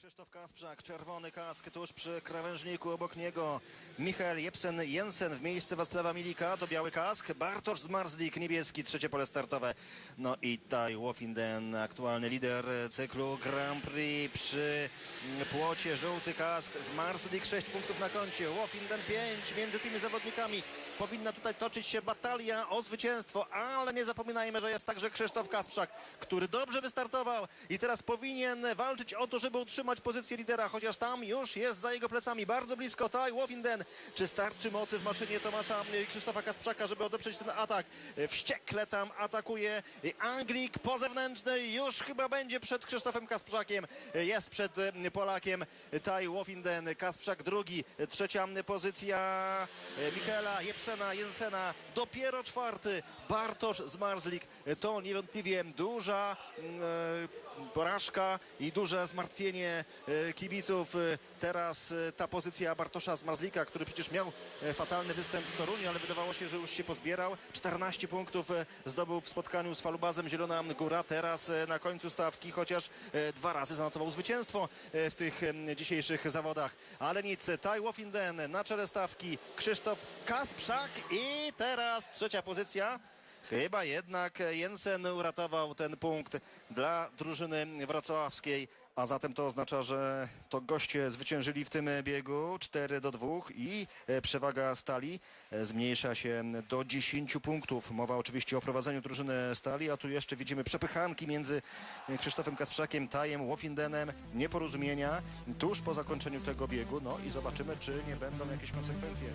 Krzysztof Kasprzak, czerwony kask tuż przy krawężniku obok niego. Michael Jepsen Jensen w miejsce Wacława Milika to biały kask. Bartosz Zmarzlik niebieski, trzecie pole startowe. No i Tai Wofinden, aktualny lider cyklu Grand Prix przy płocie żółty kask. Zmarzlik 6 punktów na koncie, Wofinden 5 między tymi zawodnikami. Powinna tutaj toczyć się batalia o zwycięstwo, ale nie zapominajmy, że jest także Krzysztof Kasprzak, który dobrze wystartował i teraz powinien walczyć o to, żeby utrzymać pozycję lidera, chociaż tam już jest za jego plecami, bardzo blisko Tai Wofinden. Czy starczy mocy w maszynie Tomasza y, Krzysztofa Kasprzaka, żeby odeprzeć ten atak? Y, Wściekle tam atakuje y, Anglik po zewnętrznej, już chyba będzie przed Krzysztofem Kasprzakiem, jest przed Polakiem Tai Wofinden, Kasprzak drugi, trzecia pozycja Michaela Jepsena Jensena, dopiero czwarty Bartosz Zmarzlik. To niewątpliwie duża mm, porażka i duże zmartwienie e, kibiców. E, Teraz e, ta pozycja Bartosza Zmarzlika, który przecież miał fatalny występ w Toruniu, ale wydawało się, że już się pozbierał. 14 punktów zdobył w spotkaniu z Falubazem Zielona Góra. Teraz na końcu stawki, chociaż dwa razy zanotował zwycięstwo w tych dzisiejszych zawodach. Ale nic, Tai Wofinden na czele stawki, Krzysztof Kasprzak i teraz trzecia pozycja. Chyba jednak Jensen uratował ten punkt dla drużyny wrocławskiej, a zatem to oznacza, że to goście zwyciężyli w tym biegu 4 do 2 i e, przewaga stali e, zmniejsza się do 10 punktów. Mowa oczywiście o prowadzeniu drużyny stali, a tu jeszcze widzimy przepychanki między Krzysztofem Kasprzakiem, Tajem, Wofindenem, nieporozumienia tuż po zakończeniu tego biegu. No i zobaczymy, czy nie będą jakieś konsekwencje.